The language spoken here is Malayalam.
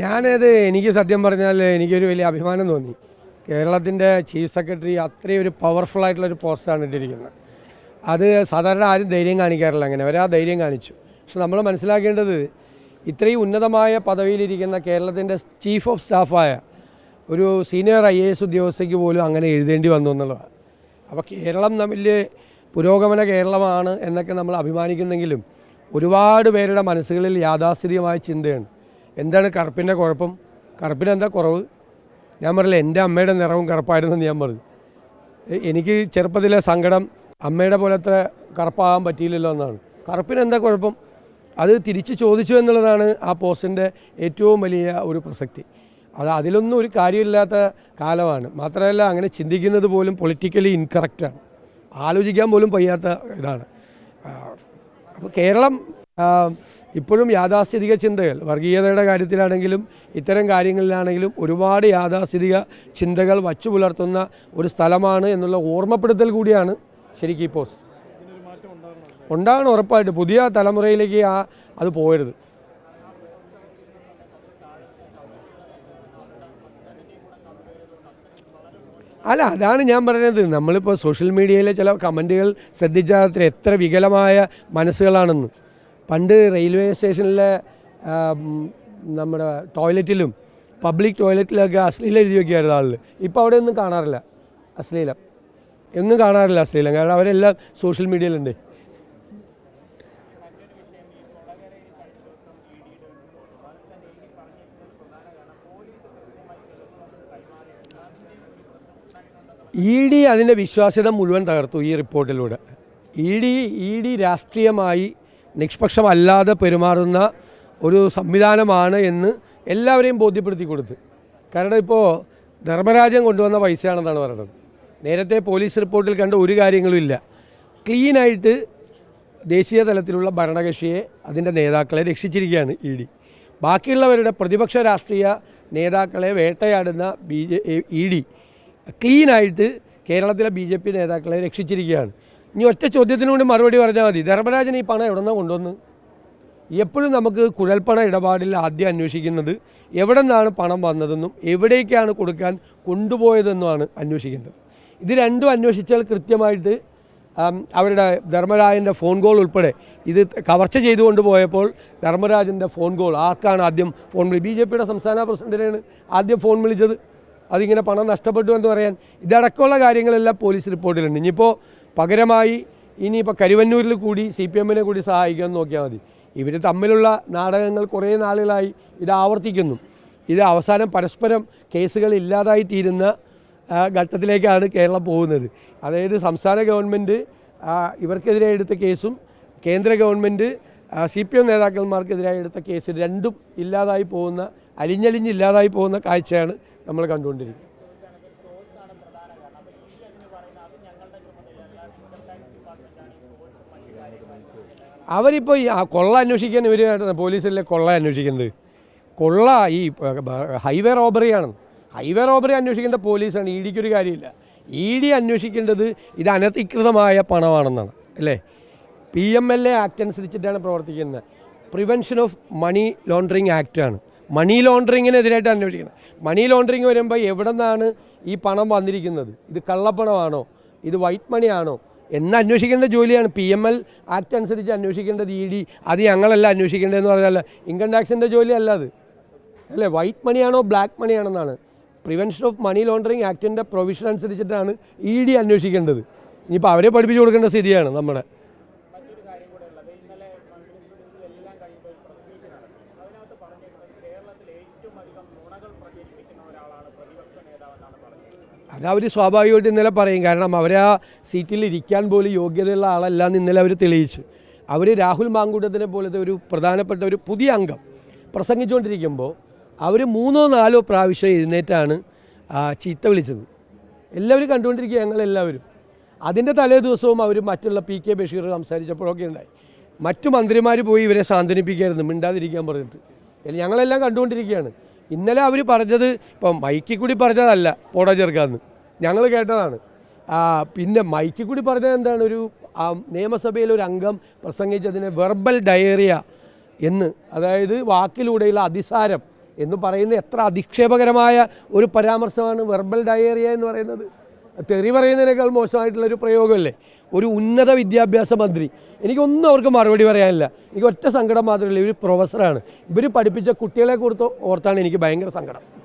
ഞാനത് എനിക്ക് സത്യം പറഞ്ഞാൽ എനിക്കൊരു വലിയ അഭിമാനം തോന്നി. കേരളത്തിന്റെ ചീഫ് സെക്രട്ടറി അത്രയും ഒരു പവർഫുൾ ആയിട്ടുള്ള ഒരു പോസ്റ്റാണ് ഇട്ടിരിക്കുന്നത്. അത് സാധാരണ ആരും ധൈര്യം കാണിക്കാറില്ല അങ്ങനെ. അവരാ ധൈര്യം കാണിച്ചു. പക്ഷെ നമ്മൾ മനസ്സിലാക്കേണ്ടത് ഇത്രയും ഉന്നതമായ പദവിയിലിരിക്കുന്ന കേരളത്തിന്റെ ചീഫ് ഓഫ് സ്റ്റാഫായ ഒരു സീനിയർ ഐ എ എസ് ഉദ്യോഗസ്ഥയ്ക്ക് പോലും അങ്ങനെ എഴുതേണ്ടി വന്നു എന്നുള്ളതാണ്. അപ്പോൾ കേരളം തമ്മിൽ പുരോഗമന കേരളമാണ് എന്നൊക്കെ നമ്മൾ അഭിമാനിക്കുന്നെങ്കിലും ഒരുപാട് പേരുടെ മനസ്സുകളിൽ യാഥാസ്ഥിതികമായ ചിന്തയാണ് എന്താണ് കറുപ്പിന്റെ കുഴപ്പം? കറുപ്പിന് എന്താ കുറവ്? ഞാൻ പറയില്ല എന്റെ അമ്മയുടെ നിറവും കറുപ്പായിരുന്നു എന്ന് ഞാൻ പറഞ്ഞു. എനിക്ക് ചെറുപ്പത്തിലെ സങ്കടം അമ്മയുടെ പോലത്തെ കറുപ്പാകാൻ പറ്റിയില്ലല്ലോ എന്നാണ്. കറുപ്പിന് എന്താ കുഴപ്പം? അത് തിരിച്ച് ചോദിച്ചു എന്നുള്ളതാണ് ആ പോസ്റ്റിന്റെ ഏറ്റവും വലിയ ഒരു പ്രസക്തി. അത് അതിലൊന്നും ഒരു കാര്യമില്ലാത്ത കാലമാണ്. മാത്രമല്ല അങ്ങനെ ചിന്തിക്കുന്നത് പോലും പൊളിറ്റിക്കലി ഇൻകറക്റ്റാണ് ആലോചിക്കാൻ പോലും വയ്യാത്ത ഇതാണ്. അപ്പോൾ കേരളം ഇപ്പോഴും യാഥാസ്ഥിതിക ചിന്തകൾ വർഗീയതയുടെ കാര്യത്തിലാണെങ്കിലും ഇത്തരം കാര്യങ്ങളിലാണെങ്കിലും ഒരുപാട് യാഥാസ്ഥിതിക ചിന്തകൾ വച്ചു പുലർത്തുന്ന ഒരു സ്ഥലമാണ് എന്നുള്ള ഓർമ്മപ്പെടുത്തൽ കൂടിയാണ് ശരിക്കും ഈ പോസ്റ്റ്. ഉണ്ടാകണം ഉറപ്പായിട്ട്. പുതിയ തലമുറയിലേക്ക് ആ അത് പോയരുത് അല്ല അതാണ് ഞാൻ പറയുന്നത്. നമ്മളിപ്പോൾ സോഷ്യൽ മീഡിയയിലെ ചില കമന്റുകൾ ശ്രദ്ധിച്ചാൽ എത്ര വികലമായ മനസ്സുകളാണെന്ന്. പണ്ട് റെയിൽവേ സ്റ്റേഷനിലെ നമ്മുടെ ടോയ്ലറ്റിലും പബ്ലിക് ടോയ്ലറ്റിലൊക്കെ അശ്ലീലം എഴുതി വയ്ക്കുമായിരുന്നു ആളിൽ ഇപ്പോൾ അവിടെ ഒന്നും കാണാറില്ല. അശ്ലീലം. എങ്ങും കാണാറില്ല അശ്ലീലം. കാരണം അവരെല്ലാം സോഷ്യൽ മീഡിയയിലുണ്ട്. ഇ ഡി അതിന്റെ വിശ്വാസ്യത മുഴുവൻ തകർത്തു ഈ റിപ്പോർട്ടിലൂടെ. ഇ ഡി ഇ ഡി രാഷ്ട്രീയമായി നിഷ്പക്ഷമല്ലാതെ പെരുമാറുന്ന ഒരു സംവിധാനമാണ് എന്ന് എല്ലാവരെയും ബോധ്യപ്പെടുത്തി കൊടുത്ത്. കാരണം ഇപ്പോൾ ധർമ്മരാജൻ കൊണ്ടുവന്ന പൈസയാണെന്നാണ് പറയുന്നത്. നേരത്തെ പോലീസ് റിപ്പോർട്ടിൽ കണ്ട ഒരു കാര്യങ്ങളും ഇല്ല. ക്ലീനായിട്ട് ദേശീയ തലത്തിലുള്ള ഭരണകക്ഷിയെ അതിന്റെ നേതാക്കളെ രക്ഷിച്ചിരിക്കുകയാണ് ഇ ഡി. ബാക്കിയുള്ളവരുടെ പ്രതിപക്ഷ രാഷ്ട്രീയ നേതാക്കളെ വേട്ടയാടുന്ന ബി ജെ ഇ ഡി ക്ലീനായിട്ട് കേരളത്തിലെ ബി ജെ പി നേതാക്കളെ രക്ഷിച്ചിരിക്കുകയാണ്. ഇനി ഒറ്റ ചോദ്യത്തിന് വേണ്ടി മറുപടി പറഞ്ഞാൽ മതി. ധർമ്മരാജൻ ഈ പണം എവിടെ നിന്നാണ് കൊണ്ടുവന്ന്? എപ്പോഴും നമുക്ക് കുഴൽപ്പണ ഇടപാടിൽ ആദ്യം അന്വേഷിക്കുന്നത് എവിടെ നിന്നാണ് പണം വന്നതെന്നും എവിടേക്കാണ് കൊടുക്കാൻ കൊണ്ടുപോയതെന്നുമാണ് അന്വേഷിക്കുന്നത് ഇത് രണ്ടും അന്വേഷിച്ചാൽ കൃത്യമായിട്ട് അവരുടെ ധർമ്മരാജന്റെ ഫോൺ കോൾ ഉൾപ്പെടെ ഇത് കവർച്ച ചെയ്തുകൊണ്ട് പോയപ്പോൾ ധർമ്മരാജന്റെ ഫോൺ കോൾ ആർക്കാണ് ആദ്യം ഫോൺ വിളി ബി ജെ പിയുടെ സംസ്ഥാന പ്രസിഡന്റിനാണ് ആദ്യം ഫോൺ വിളിച്ചത്. അതിങ്ങനെ പണം നഷ്ടപ്പെട്ടു എന്ന് പറയാൻ. ഇതടക്കമുള്ള കാര്യങ്ങളെല്ലാം പോലീസ് റിപ്പോർട്ടിലുണ്ട്. ഇനിയിപ്പോൾ പകരമായി ഇനിയിപ്പോൾ കരുവന്നൂരിൽ കൂടി സി പി എമ്മിനെ കൂടി സഹായിക്കാൻ നോക്കിയാൽ മതി. ഇവർ തമ്മിലുള്ള നാടകങ്ങൾ കുറേ നാളുകളായി ഇത് ആവർത്തിക്കുന്നു. ഇത് അവസാനം പരസ്പരം കേസുകൾ ഇല്ലാതായി തീരുന്ന ഘട്ടത്തിലേക്കാണ് കേരളം പോകുന്നത്. അതായത് സംസ്ഥാന ഗവൺമെന്റ് ഇവർക്കെതിരെ എടുത്ത കേസും കേന്ദ്ര ഗവൺമെന്റ് സി പി എം നേതാക്കന്മാർക്കെതിരായി എടുത്ത കേസ് രണ്ടും ഇല്ലാതായി പോകുന്ന അലിഞ്ഞലിഞ്ഞ് ഇല്ലാതായി പോകുന്ന കാഴ്ചയാണ് നമ്മൾ കണ്ടുകൊണ്ടിരിക്കുന്നത്. അവരിപ്പോൾ ഈ കൊള്ള അന്വേഷിക്കാൻ ഇവർ പോലീസിലെ കൊള്ള അന്വേഷിക്കുന്നത്. കൊള്ള ഈ ഹൈവേ റോബറിയാണ്. ഹൈവേ റോബറി അന്വേഷിക്കേണ്ട പോലീസാണ്. ഇ ഡിക്കൊരു കാര്യമില്ല. ഇ ഡി അന്വേഷിക്കേണ്ടത് ഇത് അനധികൃതമായ പണമാണെന്നാണ്. അല്ലേ? P M L A act അനുസരിച്ചിട്ടാണ് പ്രവർത്തിക്കുന്നത്. പ്രിവെൻഷൻ ഓഫ് മണി ലോണ്ടറിങ് ആക്റ്റാണ് മണി ലോണ്ടറിങ്ങിനെതിരായിട്ട് അന്വേഷിക്കണം. മണി ലോണ്ടറിങ് വരുമ്പോൾ എവിടെ നിന്നാണ് ഈ പണം വന്നിരിക്കുന്നത്? ഇത് കള്ളപ്പണമാണോ? ഇത് വൈറ്റ് മണിയാണോ? എന്ന് അന്വേഷിക്കേണ്ട ജോലിയാണ്. പി എം എൽ ആക്ട് അനുസരിച്ച് അന്വേഷിക്കേണ്ടത് ഇ ഡി അത് ഞങ്ങളല്ല അന്വേഷിക്കേണ്ടതെന്ന് പറഞ്ഞാൽ ഇൻകം ടാക്സിന്റെ ജോലിയല്ല അത്. അല്ലേ? വൈറ്റ് മണിയാണോ ബ്ലാക്ക് മണിയാണെന്നാണ്. പ്രിവെൻഷൻ ഓഫ് മണി ലോണ്ടറിങ് ആക്ടിന്റെ പ്രൊവിഷൻ അനുസരിച്ചിട്ടാണ് ഇ ഡി അന്വേഷിക്കേണ്ടത്. ഇനിയിപ്പോൾ അവരെ പഠിപ്പിച്ചു കൊടുക്കേണ്ട സ്ഥിതിയാണ് നമ്മുടെ. അവർ സ്വാഭാവികമായിട്ട് ഇന്നലെ പറയും. കാരണം അവർ ആ സീറ്റിൽ ഇരിക്കാൻ പോലും യോഗ്യതയുള്ള ആളല്ല എന്ന് ഇന്നലെ അവർ തെളിയിച്ചു. അവർ രാഹുൽ മാങ്കൂട്ടത്തിനെ പോലത്തെ ഒരു പ്രധാനപ്പെട്ട ഒരു പുതിയ അംഗം പ്രസംഗിച്ചുകൊണ്ടിരിക്കുമ്പോൾ അവർ മൂന്നോ നാലോ പ്രാവശ്യം എഴുന്നേറ്റാണ് ചീത്ത വിളിച്ചത്. എല്ലാവരും കണ്ടുകൊണ്ടിരിക്കുക ഞങ്ങളെല്ലാവരും. അതിന്റെ തലേ ദിവസവും അവർ മറ്റുള്ള പി കെ ബഷീർ സംസാരിച്ചപ്പോഴൊക്കെ ഉണ്ടായി. മറ്റു മന്ത്രിമാർ പോയി ഇവരെ സാന്ത്വനിപ്പിക്കായിരുന്നു മിണ്ടാതിരിക്കാൻ പറഞ്ഞിട്ട്. ഞങ്ങളെല്ലാം കണ്ടുകൊണ്ടിരിക്കുകയാണ്. ഇന്നലെ അവർ പറഞ്ഞത് ഇപ്പം മൈക്കിൽ കൂടി പറഞ്ഞതല്ല പോടാ ചെറുക്കാന്ന്. ഞങ്ങൾ കേട്ടതാണ്. പിന്നെ മൈക്കിൽ കൂടി പറഞ്ഞത് എന്താണ്? ഒരു നിയമസഭയിൽ ഒരു അംഗം പ്രസംഗിച്ചതിനെ വെർബൽ ഡയറിയ എന്ന് അതായത് വാക്കിലൂടെയുള്ള അതിസാരം എന്ന് പറയുന്ന എത്ര അധിക്ഷേപകരമായ ഒരു പരാമർശമാണ് വെർബൽ ഡയേറിയ എന്ന് പറയുന്നത്. തെറി പറയുന്നതിനേക്കാൾ മോശമായിട്ടുള്ള ഒരു പ്രയോഗമല്ലേ? ഒരു ഉന്നത വിദ്യാഭ്യാസ മന്ത്രി. എനിക്കൊന്നും അവർക്ക് മറുപടി പറയാനില്ല. എനിക്ക് ഒറ്റ സങ്കടം മാത്രമല്ല ഇവർ പ്രൊഫസറാണ്. ഇവർ പഠിപ്പിച്ച കുട്ടികളെ കുറിച്ച് ഓർത്താണ് എനിക്ക് ഭയങ്കര സങ്കടം.